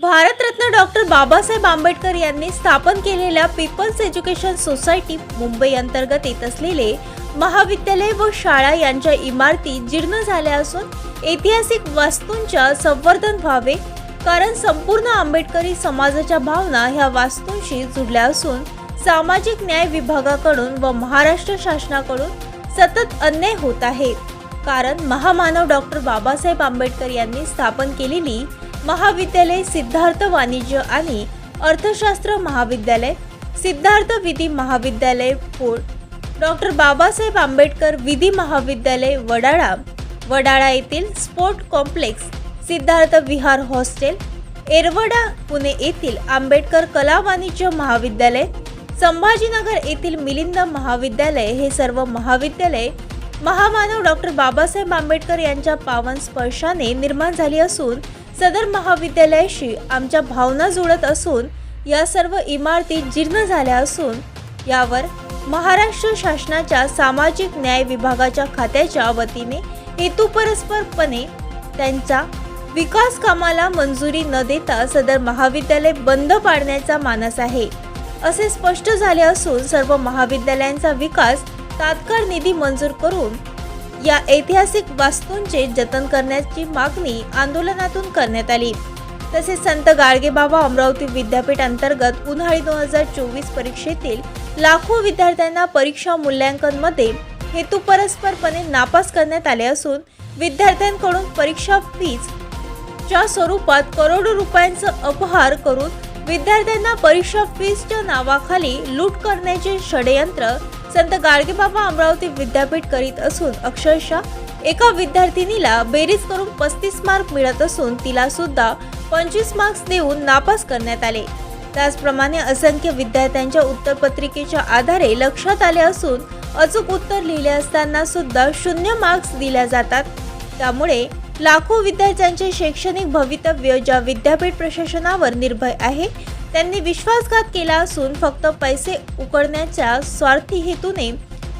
Bharat Ratna doctor Babasaheb Ambedkar यांनी स्थापन केलेल्या पीपल्स एज्युकेशन सोसायटी मुंबई अंतर्गत येत असलेले महाविद्यालय व शाळा यांच्या इमारती जीर्ण झाल्या असून ऐतिहासिक वास्तूंच्या संवर्धन व्हावे कारण संपूर्ण आंबेडकरी समाजाच्या भावना ह्या वास्तूंशी जुडल्या असून सामाजिक न्याय विभागाकडून व महाराष्ट्र शासनाकडून सतत अन्याय होत आहे. कारण महामानव डॉक्टर बाबासाहेब आंबेडकर यांनी स्थापन केलेली महाविद्यालय सिद्धार्थ वाणिज्य आणि अर्थशास्त्र महाविद्यालय सिद्धार्थ विधी महाविद्यालय फोर्ट डॉक्टर बाबासाहेब आंबेडकर विधी महाविद्यालय वडाळा वडाळा येथील sport complex Siddharth Vihar hostel Yerwada Pune येथील आंबेडकर कला वाणिज्य महाविद्यालय संभाजीनगर येथील मिलिंद महाविद्यालय हे सर्व महाविद्यालय महामानव डॉक्टर बाबासाहेब आंबेडकर यांच्या पावन स्पर्शाने निर्माण झाली असून सदर महाविद्यालयाशी आमच्या भावना जुळत असून या सर्व इमारती जीर्ण झाल्या असून यावर महाराष्ट्र शासनाच्या सामाजिक न्याय विभागाच्या खात्याच्या वतीने हेतुपरस्परपणे त्यांचा विकास कामाला मंजुरी न देता सदर महाविद्यालय बंद पाडण्याचा मानस आहे. असे स्पष्ट झाले असून सर्व महाविद्यालयांचा विकास तात्काळ निधी मंजूर करून या ऐतिहासिक वास्तूंचे जतन करण्याची मागणी आंदोलनातून करण्यात आली. तसेच संत गाडगेबाबा अमरावती विद्यापीठ अंतर्गत उन्हाळी दोन हजार चोवीस परीक्षेतील लाखो विद्यार्थ्यांना परीक्षा मूल्यांकनमध्ये हेतुपरस्परपणे नापास करण्यात आले असून विद्यार्थ्यांकडून परीक्षा फीज च्या स्वरूपात करोडो रुपयांचा अपहार करून विद्यार्थ्यांना परीक्षा फीसच्या नावाखाली लूट करण्याचे षडयंत्र संत गाडगेबाबा अमरावती विद्यापीठ करीत असून अक्षरशः एका विद्यार्थिनीला बेरीज करून पस्तीस मार्क मिळत असून तिला सुद्धा पंचवीस मार्क्स देऊन नापास करण्यात आले. त्याचप्रमाणे असंख्य विद्यार्थ्यांच्या उत्तरपत्रिकेच्या आधारे लक्षात आले असून अचूक उत्तर लिहिले असताना सुद्धा शून्य मार्क्स दिल्या जातात. त्यामुळे लाखो विद्यार्थ्यांचे शैक्षणिक भवितव्य ज्या विद्यापीठ प्रशासनावर निर्भय आहे त्यांनी विश्वासघात केला असून फक्त पैसे उकळण्याच्या स्वार्थी हेतूने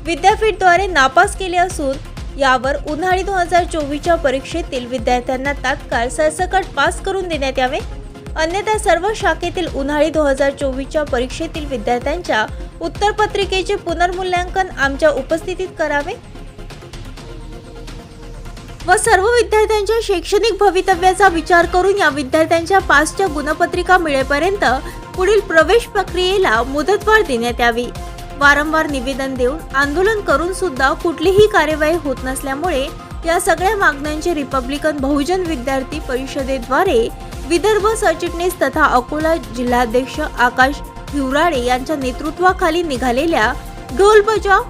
विद्यापीठद्वारे नापास केले असून यावर उन्हाळी दोन हजार चोवीसच्या परीक्षेतील विद्यार्थ्यांना तात्काळ सरसकट पास करून देण्यात यावे. अन्यथा सर्व शाखेतील उन्हाळी दोन हजार चोवीसच्या परीक्षेतील विद्यार्थ्यांच्या उत्तरपत्रिकेचे पुनर्मूल्यांकन आमच्या उपस्थितीत करावे. व सर्व विद्यार्थ्यांच्या शैक्षणिक भवितव्याचा विचार करून या विद्यार्थ्यांच्या पासच्या गुणपत्रिका मिळेपर्यंत पुढील प्रवेश प्रक्रियेला मुदतवाढ देण्यात यावी. वारंवार निवेदन देऊन आंदोलन करून सुद्धा कुठलीही कार्यवाही होत नसल्यामुळे या सगळ्या मागण्यांचे रिपब्लिकन बहुजन विद्यार्थी परिषदेद्वारे विदर्भ सरचिटणीस तथा अकोला जिल्हाध्यक्ष आकाश हिवराळे यांच्या नेतृत्वाखाली निघालेल्या ढोल बजाव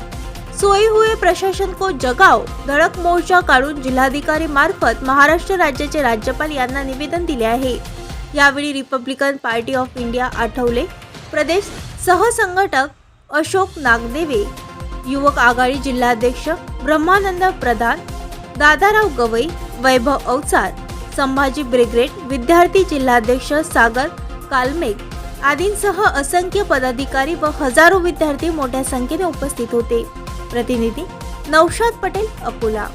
सोयी हुए प्रशासन को जगाव धडक मोर्चा काढून जिल्हाधिकारी मार्फत महाराष्ट्र राज्याचे राज्यपाल यांना निवेदन दिले आहे. यावेळी Republican party of India Athawale. प्रदेश सहसंघटक अशोक नागदेवे युवक आघाडी जिल्हाध्यक्ष ब्रह्मानंद प्रधान दादाराव गवई वैभव अवचार संभाजी ब्रिगेड विद्यार्थी जिल्हाध्यक्ष सागर कालमेघ आदींसह असंख्य पदाधिकारी व हजारो विद्यार्थी मोठ्या संख्येने उपस्थित होते. प्रतिनिधी नौशाद पटेल अकोला.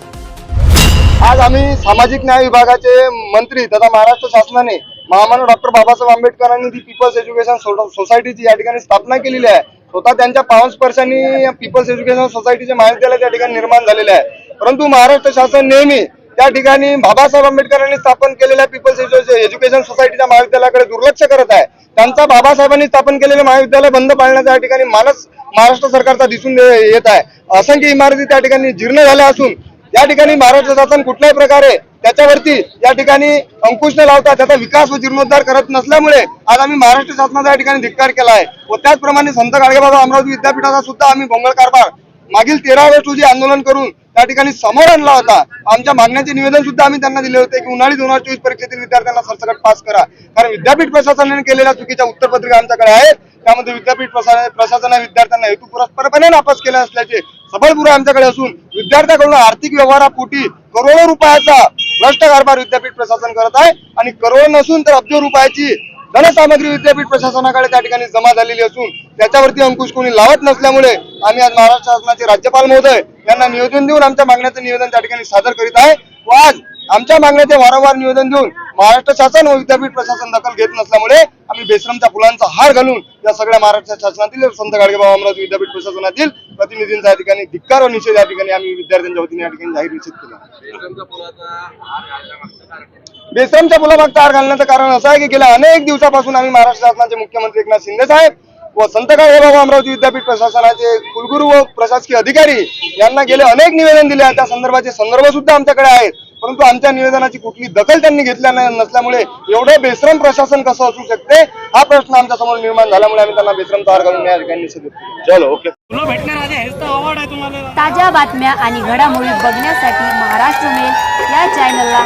आज आम्ही सामाजिक न्याय विभागाचे मंत्री तथा महाराष्ट्र शासनाने महामानव डॉक्टर बाबासाहेब आंबेडकरांनी ती पीपल्स एज्युकेशन सोसायटीची या ठिकाणी स्थापना केलेली आहे स्वतः त्यांच्या पावस्पर्शांनी पीपल्स एज्युकेशन सोसायटीचे महाविद्यालय त्या ठिकाणी निर्माण झालेले आहे. परंतु महाराष्ट्र शासन नेहमी त्या ठिकाणी बाबासाहेब आंबेडकरांनी स्थापन केलेल्या पीपल्स एज्युकेशन सोसायटीच्या महाविद्यालयाकडे दुर्लक्ष करत आहे. त्यांचा बाबासाहेबांनी स्थापन केलेले महाविद्यालय बंद पाळण्याचा या ठिकाणी मानस महाराष्ट्र सरकारचा दिसून येत आहे. असंख्य इमारती त्या ठिकाणी जीर्ण झाल्या असून या ठिकाणी महाराष्ट्र शासन कुठल्याही प्रकारे त्याच्यावरती या ठिकाणी अंकुश न लावता त्याचा विकास व जीर्णोद्धार करत नसल्यामुळे आज आम्ही महाराष्ट्र शासनाचा या ठिकाणी धिक्कार केला आहे व त्याचप्रमाणे संत गाडगेबाबा अमरावती विद्यापीठाचा सुद्धा आम्ही भोंगळ कारभार मागील तेरा वेळ रोजी आंदोलन करून त्या ठिकाणी समोर आणला होता. आमच्या मागण्याचे निवेदन सुद्धा आम्ही त्यांना दिले होते की उन्हाळी दोन हजार चोवीस परीक्षेतील विद्यार्थ्यांना सरसकट पास करा. कारण विद्यापीठ प्रशासनाने केलेल्या चुकीच्या उत्तरपत्रिका आमच्याकडे आहेत. त्यामध्ये विद्यापीठ प्रशासनाने विद्यार्थ्यांना हेतुपुरस्परपणे नापास केले असल्याचे सबळ पुरावे आमच्याकडे असून विद्यार्थ्याकडून आर्थिक व्यवहारापोटी करोडो रुपयाचा भ्रष्ट कारभार विद्यापीठ प्रशासन करत आहे. आणि करोड नसून तर अब्ज रुपयाची धनसामग्री विद्यापीठ प्रशासनाकडे त्या ठिकाणी जमा झालेली असून त्याच्यावरती अंकुश कोणी लावत नसल्यामुळे आम्ही आज महाराष्ट्र शासनाचे राज्यपाल महोदय यांना निवेदन देऊन आमच्या मागण्याचं निवेदन त्या ठिकाणी सादर करीत आहे. व आज आमच्या मागण्याचे वारंवार निवेदन देऊन महाराष्ट्र शासन व विद्यापीठ प्रशासन दखल घेत नसल्यामुळे आम्ही बेश्रमच्या फुलांचा हार घालून या सगळ्या महाराष्ट्र शासनातील संत गाडगेबाबा अमरावती विद्यापीठ प्रशासनातील प्रतिनिधींचा या ठिकाणी धिक्कार व निषेध या ठिकाणी आम्ही विद्यार्थ्यांच्या वतीने या ठिकाणी जाहीर निषेध केला. बेश्रमच्या फुलामागचा हार घालण्याचं कारण असं आहे की गेल्या अनेक दिवसापासून आम्ही महाराष्ट्र शासनाचे मुख्यमंत्री एकनाथ शिंदे साहेब व संत गाडगेबाबा अमरावती विद्यापीठ प्रशासनाचे कुलगुरू व प्रशासकीय अधिकारी यांना गेले अनेक निवेदन दिले त्या संदर्भाचे संदर्भ सुद्धा आमच्याकडे आहेत. परंतु आमच्या निवेदनाची कुठली दखल त्यांनी घेतल्या नसल्यामुळे एवढे बेश्रम प्रशासन कसं असू शकते? हा प्रश्न आमच्यासमोर निर्माण झाल्यामुळे आम्ही त्यांना बेश्रम तार घालून या ठिकाणी. चलो ओके. तुला भेटणार आधी हेच तर अवॉर्ड आहे तुम्हाला. ताज्या बातम्या आणि घडामोडी बघण्यासाठी महाराष्ट्र मेल या चॅनलला